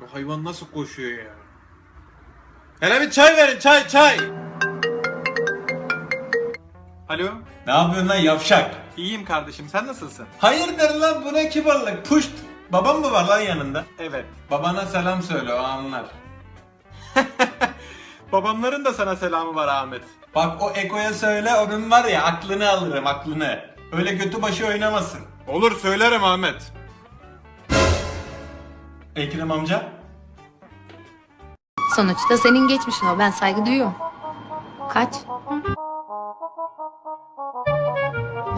Bu hayvan nasıl koşuyor ya? Hele bir çay verin çay çay. Alo. Ne yapıyorsun lan yavşak? İyiyim kardeşim sen nasılsın? Hayırdır lan bu ne kibarlık? Puşt. Babam mı var lan yanında? Evet. Babana selam söyle o anlar. Babamların da sana selamı var Ahmet. Bak o Eko'ya söyle onun var ya aklını alırım aklını. Öyle götü başı oynamasın. Olur söylerim Ahmet. Ekrem amca. Sonuçta senin geçmişin o. Ben saygı duyuyorum. Kaç?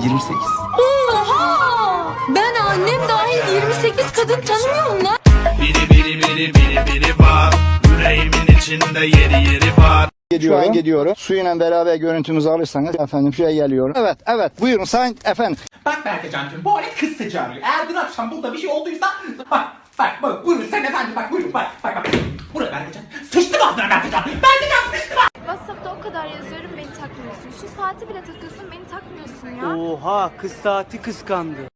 28. Oha! Ben annem dahil 28 kadın tanımıyorum lan. Biri biri biri biri biri var Yüreğimin içinde yeri yeri var Şu an gidiyorum. Suyla beraber görüntümüzü alırsanız efendim şuraya geliyorum. Evet evet buyurun sayın efendim. Bak Berkecan'cığım bu alet kız sıçralıyor. Eğer dün akşam burada bir şey olduysa bak bak bak buyurun sen efendim bak buyurun bak bak bak. Buraya Berkecan. Sıçtım ağzına Berkecan. Berkecan sıçtım WhatsApp'ta o kadar yazıyorum beni takmıyorsun. Şu saati bile takıyorsun beni takmıyorsun ya. Oha kız saati kıskandı.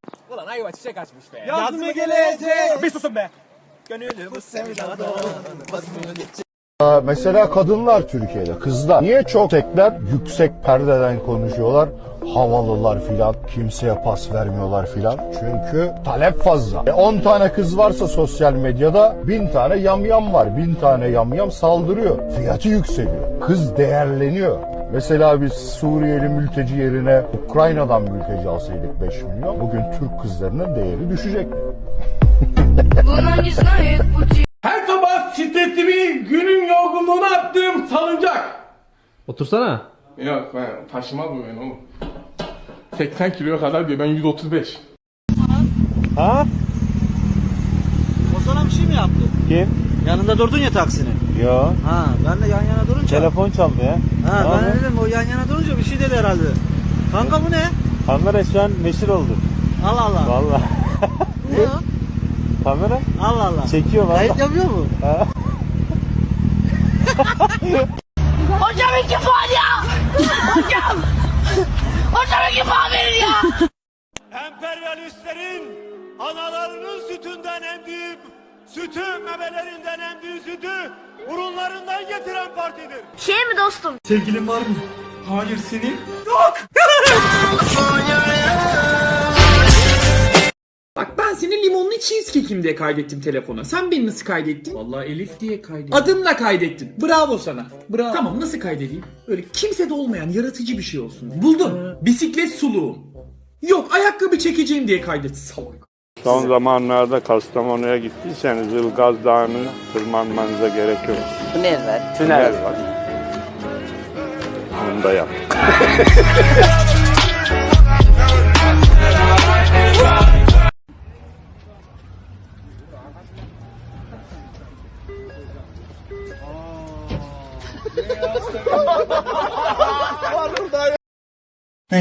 Mesela kadınlar Türkiye'de, kızlar. Niye çok tekler yüksek perdeden konuşuyorlar? Havalılar filan, kimseye pas vermiyorlar filan. Çünkü talep fazla. E 10 tane kız varsa sosyal medyada 1000 tane yamyam var. 1000 tane yamyam saldırıyor. Fiyatı yükseliyor. Kız değerleniyor. Mesela biz Suriyeli mülteci yerine Ukrayna'dan mülteci alsaydık 5 milyon, bugün Türk kızlarının değeri düşecek. Bir günün yorgunluğunu attığım salıncak. Otursana. Yok ben taşımaz mı ben oğlum? 80 kiloya kadar diyor ben 135. Ha? O sana bir şey mi yaptı? Kim? Yanında durdun ya taksinin. Yo. Ha ben de yan yana durunca. Telefon çaldı ya. Ha ben dedim o yan yana durunca bir şey dedi herhalde. Kanka bu ne? Kamera şu an meşhur oldu. Allah Allah. Valla. Ne o? Kamera Allah Allah. çekiyor valla. Kayıt yapıyor mu? Hocam iki puan ya! Hocam! Hocam iki puan verin ya! Emperyalistlerin analarının sütünden en büyük sütü memelerinden en büyük sütü burunlarından getiren partidir. Şey mi dostum? Sevgilin var mı? Hayır senin. Bak limonlu cheesecake'im diye kaydettim telefona. Sen beni nasıl kaydettin? Vallahi Elif diye kaydettim. Adımla kaydettin. Bravo sana. Bravo. Tamam nasıl kaydedeyim? Öyle kimsede olmayan yaratıcı bir şey olsun. Buldum. Bisiklet suluğum. Yok ayakkabı çekeceğim diye kaydet salak. Son zamanlarda Kastamonu'ya gittiyseniz Ilgaz Dağı'nı tırmanmanıza gerek yok. Tünel var. Tünel var. Onu da yap.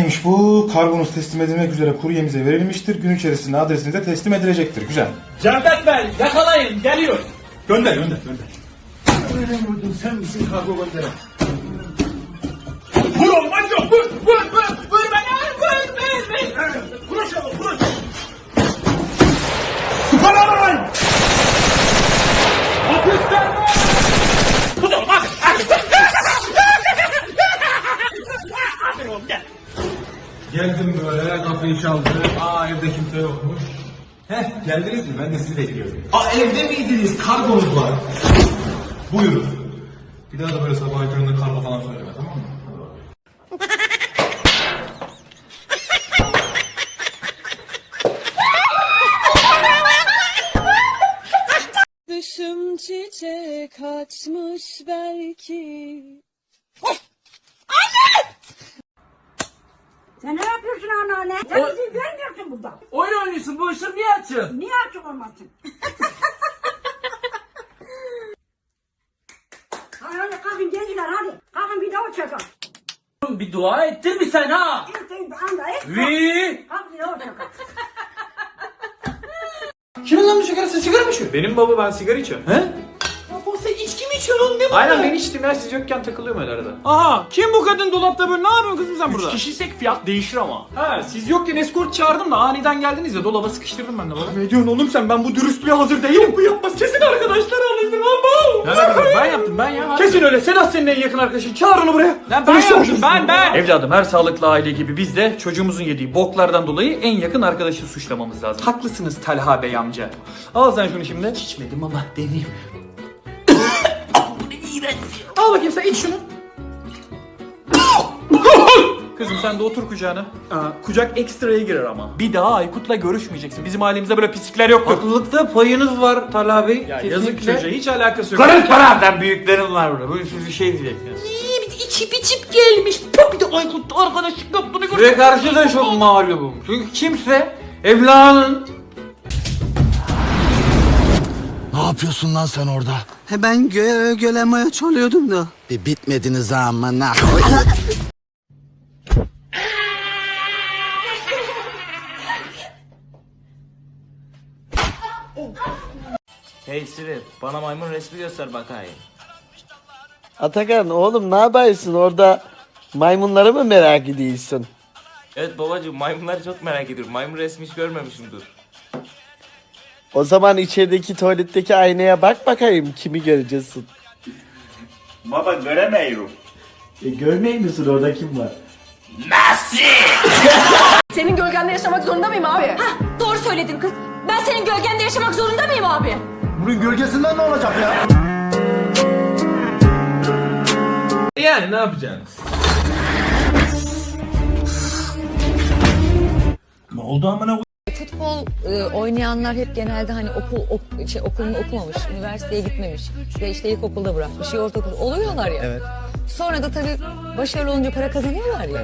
Neymiş bu? Kargonuz teslim edilmek üzere kuryemize verilmiştir. Gün içerisinde adresinize teslim edilecektir. Güzel. Cevdet Bey yakalayın geliyor. Gönder gönder gönder. Vur olmaz yok vur vur vur vur bana vur vur vur. Vur aşağı vur. Süper arabayın. Hapisten Bu da olmaz. Aferin oğlum gel. Geldim böyle kapıyı çaldı. Aa evde kimse yokmuş. Heh geldiniz mi? Ben de sizi bekliyorum. Aa evde miydiniz? Kargonuz var. Buyurun. Bir daha da böyle sabah köründe kargo falan söyleme tamam mı? Dışım çiçek açmış belki. Sen ne yapıyorsun anneanne? Sen izin vermiyorsun burada. Oyun oynuyorsun bu ışığı niye açıyorsun? Niye açık olmasın? hadi hadi kalkın gençler hadi. Kalkın bir daha çekin. Bir dua ettin mi sen ha? İlk bir anda et. Vi. Kalk bir daha çekin. Kimin lan bu sigarası sigara mı içiyor? Benim baba ben sigara içiyorum. He? İçiyorsun ne bu? Aynen ben içtim ya siz yokken takılıyorum öyle arada. Aha kim bu kadın dolapta böyle ne yapıyorsun kızım sen burada? Üç kişiysek fiyat değişir ama. Ha siz yokken eskort çağırdım da aniden geldiniz ya dolaba sıkıştırdım ben de baba. Ne diyorsun oğlum sen ben bu dürüstlüğe hazır değilim. Bu yapmaz kesin arkadaşlar alıştır lan bu. ben yaptım ben ya. Kesin öyle Sedat senin en yakın arkadaşın çağır onu buraya. Lan ben yaptım ben ben. Evladım her sağlıklı aile gibi biz de çocuğumuzun yediği boklardan dolayı en yakın arkadaşı suçlamamız lazım. Haklısınız Talha Bey amca. Al sen şunu şimdi. İçmedim ama deneyim. Al bakayım sen iç şunu. Kızım sen de otur kucağına. Aa, kucak ekstraya girer ama. Bir daha Aykut'la görüşmeyeceksin. Bizim ailemizde böyle pislikler yoktur. Haklılıkta payınız var Talha Bey. Ya yazık çocuğa hiç alakası yok. Karış bana büyüklerim var burada. Bu bir şey diyeceksiniz. İçip içip gelmiş. Bir de Aykut arkadaşlık yaptığını gör. Ve karşı da çok mağlubum. Çünkü kimse evladının Ne yapıyorsun lan sen orada? He ben gö gölemeye çalıyordum da. Bir bitmediniz amına. Hey Siri bana maymun resmi göster bakayım. Atakan oğlum ne yapıyorsun orada maymunları mı merak ediyorsun? Evet babacığım maymunları çok merak ediyorum. Maymun resmi hiç görmemişimdir. O zaman içerideki tuvaletteki aynaya bak bakayım kimi göreceksin. Baba göremiyorum. E görmeyeyim misin orada kim var? Senin gölgende yaşamak zorunda mıyım abi? Hah, doğru söyledin kız. Ben senin gölgende yaşamak zorunda mıyım abi? Bunun gölgesinden ne olacak ya? Yani ne yapacaksınız? Ne oldu amına Futbol e, oynayanlar hep genelde hani okul ok, şey, okulunu okumamış, üniversiteye gitmemiş. Ya işte ilkokulda bırakmış, ya ortaokulda oluyorlar ya. Evet. Sonra da tabii başarılı olunca para kazanıyorlar ya.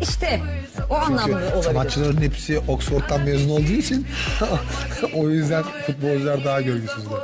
İşte o anlamda olabilir. Sanatçıların hepsi Oxford'dan mezun olduğu için o yüzden futbolcular daha gölgesizler.